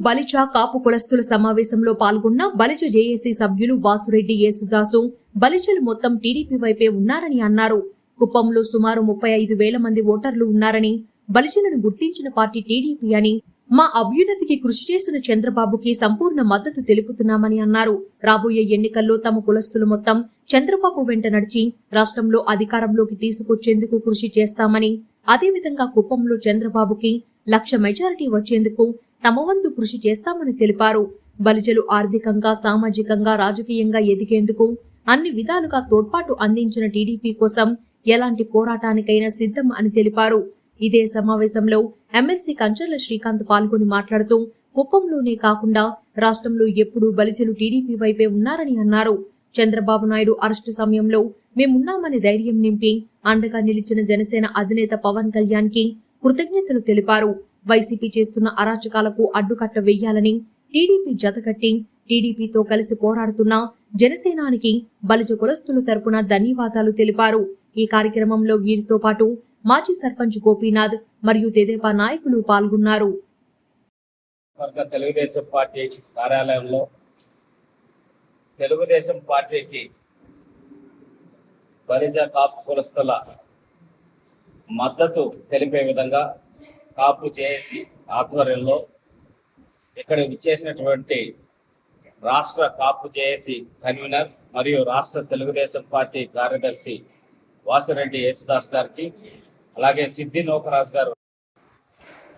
బలిచ కాపు కులస్తుల సమావేశంలో పాల్గొన్న బలిచ జేఏసీ సభ్యులు వాసురెడ్డి యేసుదాసు బలిచలు మొత్తం టీడీపీ వైపే ఉన్నారని అన్నారు. కుప్పంలో సుమారు ముప్పై ఐదు వేల మంది ఓటర్లు ఉన్నారని బలిజలను గుర్తించిన పార్టీ టీడీపీ అని మా అభ్యున్నతికి కృషి చేసిన చంద్రబాబుకి సంపూర్ణ మద్దతు తెలుపుతున్నామని అన్నారు. రాబోయే ఎన్నికల్లో తమ కులస్తులు మొత్తం చంద్రబాబు వెంట నడిచి రాష్ట్రంలో అధికారంలోకి తీసుకొచ్చేందుకు కృషి చేస్తామని అదేవిధంగా కుప్పంలో చంద్రబాబుకి లక్ష మెజారిటీ వచ్చేందుకు తమ వంతు కృషి చేస్తామని తెలిపారు. బలిజలు ఆర్థికంగా సామాజికంగా రాజకీయంగా ఎదిగేందుకు అన్ని విధాలుగా తోడ్పాటు అందించిన టీడీపీ కోసం ఎలాంటి పోరాటానికైనా సిద్ధం అని తెలిపారు. ఇదే సమావేశంలో ఎమ్మెల్సీ కంచర్ల శ్రీకాంత్ పాల్గొని మాట్లాడుతూ కుప్పంలోనే కాకుండా రాష్ట్రంలో ఎప్పుడూ బలిజలు టీడీపీ వైపే ఉన్నారని అన్నారు. చంద్రబాబు నాయుడు అరెస్టు సమయంలో మేమున్నామని ధైర్యం నింపి అండగా నిలిచిన జనసేన అధినేత పవన్ కళ్యాణ్కి కృతజ్ఞతలు తెలిపారు. వైసీపీ చేస్తున్న అరాచకాలకు అడ్డుకట్ట వేయాలని టీడీపీ జతకట్టి టీడీపీతో కలిసి పోరాడుతున్న జనసేనానికి బలిజ కులస్తుల తరపున ధన్యవాదాలు తెలిపారు. ఈ కార్యక్రమంలో వీరితో పాటు మాజీ సర్పంచ్ గోపీనాథ్ మరియు తెదేపా నాయకులు పాల్గొన్నారు. తెలుగుదేశం పార్టీ కార్యాలయంలో తెలుగుదేశం పార్టీకి బలిజ కాపు కులస్తుల మద్దతు తెలిపే విధంగా కాపు చేసి ఆధ్వర్యంలో ఇక్కడ విచ్చేసినటువంటి రాష్ట్ర కాపు చేసి కన్వీనర్ మరియు రాష్ట్ర తెలుగుదేశం పార్టీ కార్యదర్శి వాసిరెడ్డి యేసుదాస్ గారికి అలాగే సిద్ధి నోకరాజ్ గారు.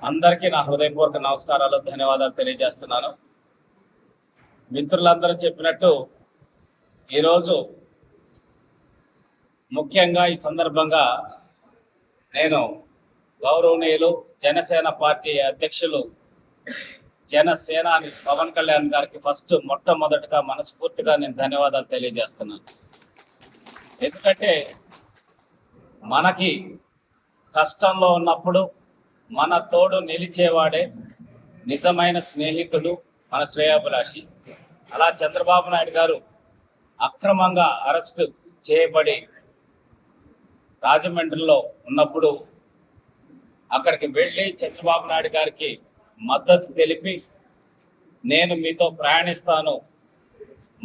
అందరికీ నా హృదయపూర్వక నమస్కారాలు ధన్యవాదాలు తెలియజేస్తున్నాను. మిత్రులందరూ చెప్పినట్టు ఈరోజు ముఖ్యంగా ఈ సందర్భంగా నేను గౌరవనీయులు జనసేన పార్టీ అధ్యక్షులు జనసేనాని పవన్ కళ్యాణ్ గారికి ఫస్ట్ మొట్టమొదటిగా మనస్ఫూర్తిగా నేను ధన్యవాదాలు తెలియజేస్తున్నాను. ఎందుకంటే మనకి కష్టంలో ఉన్నప్పుడు మన తోడు నిలిచేవాడే నిజమైన స్నేహితుడు మన శ్రేయాభిలాషి. అలా చంద్రబాబు నాయుడు గారు అక్రమంగా అరెస్ట్ చేయబడి రాజమండ్రిలో ఉన్నప్పుడు అక్కడికి వెళ్ళి చంద్రబాబు నాయుడు గారికి మద్దతు తెలిపి నేను మీతో ప్రయాణిస్తాను.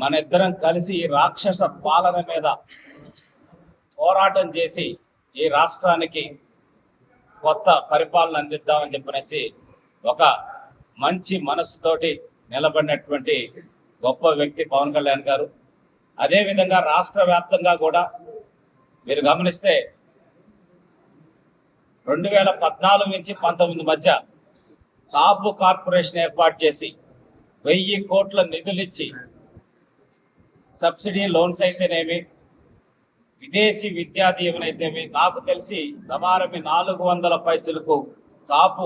మన ఇద్దరం కలిసి ఈ రాక్షస పాలన మీద పోరాటం చేసి ఈ రాష్ట్రానికి కొత్త పరిపాలన అందిద్దామని చెప్పనేసి ఒక మంచి మనసుతోటి నిలబడినటువంటి గొప్ప వ్యక్తి పవన్ కళ్యాణ్ గారు. అదేవిధంగా రాష్ట్ర వ్యాప్తంగా కూడా మీరు గమనిస్తే రెండు వేల పద్నాలుగు నుంచి పంతొమ్మిది మధ్య కాపు కార్పొరేషన్ ఏర్పాటు చేసి వెయ్యి కోట్ల నిధులిచ్చి సబ్సిడీ లోన్స్ అయితేనేమి విదేశీ విద్యా దీవెనైతేమి నాకు తెలిసి సమారమి నాలుగు వందల పైసలకు కాపు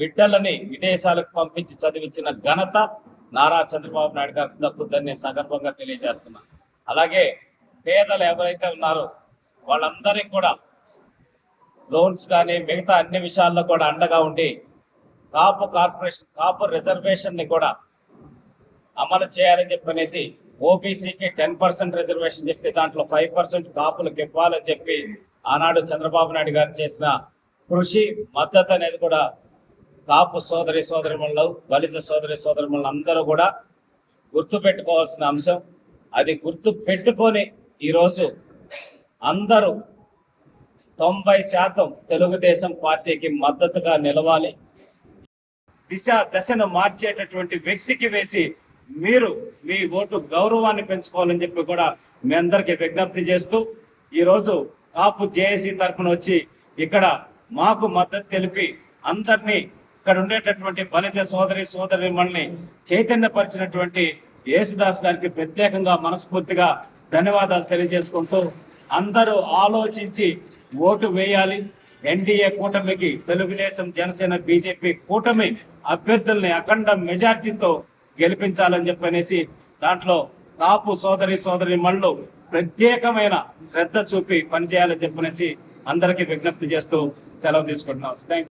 బిడ్డలని విదేశాలకు పంపించి చదివించిన ఘనత నారా చంద్రబాబు నాయుడు గారికి దక్కుద్దని నేను సందర్భంగా తెలియజేస్తున్నాను అలాగే పేదలు ఎవరైతే ఉన్నారో వాళ్ళందరికీ కూడా లోన్స్ కానీ మిగతా అన్ని విషయాల్లో కూడా అండగా ఉండి కాపు కార్పొరేషన్ కాపు రిజర్వేషన్ని కూడా అమలు చేయాలని చెప్పనేసి ఓబీసీకి టెన్ పర్సెంట్ రిజర్వేషన్ చెప్తే దాంట్లో ఫైవ్ పర్సెంట్ కాపులకు ఇవ్వాలని చెప్పి ఆనాడు చంద్రబాబు నాయుడు గారు చేసిన కృషి మద్దతు అనేది కూడా కాపు సోదరి సోదరిమణులు బలిజ సోదరి సోదరిమణులు అందరూ కూడా గుర్తుపెట్టుకోవాల్సిన అంశం. అది గుర్తు పెట్టుకొని ఈరోజు అందరూ తొంభై శాతం తెలుగుదేశం పార్టీకి మద్దతుగా నిలవాలి. దిశ దశను మార్చేటటువంటి వ్యక్తికి వేసి మీరు మీ ఓటు గౌరవాన్ని పెంచుకోవాలని చెప్పి కూడా మీ అందరికి విజ్ఞప్తి చేస్తూ ఈరోజు కాపు జేఏసీ తరఫున వచ్చి ఇక్కడ మాకు మద్దతు తెలిపి అందరినీ ఇక్కడ ఉండేటటువంటి బలిజ సోదరి సోదరి మనల్ని చైతన్యపరిచినటువంటి యేసుదాస్ గారికి ప్రత్యేకంగా మనస్ఫూర్తిగా ధన్యవాదాలు తెలియజేసుకుంటూ అందరూ ఆలోచించి ఓటు వేయాలి. ఎన్డీఏ కూటమికి తెలుగుదేశం జనసేన బీజేపీ కూటమి అభ్యర్థుల్ని అఖండ మెజార్టీతో గెలిపించాలని చెప్పనేసి దాంట్లో కాపు సోదరి సోదరి మళ్ళు ప్రత్యేకమైన శ్రద్ధ చూపి పనిచేయాలని చెప్పనేసి అందరికీ విజ్ఞప్తి చేస్తూ సెలవు తీసుకుంటున్నాం. థ్యాంక్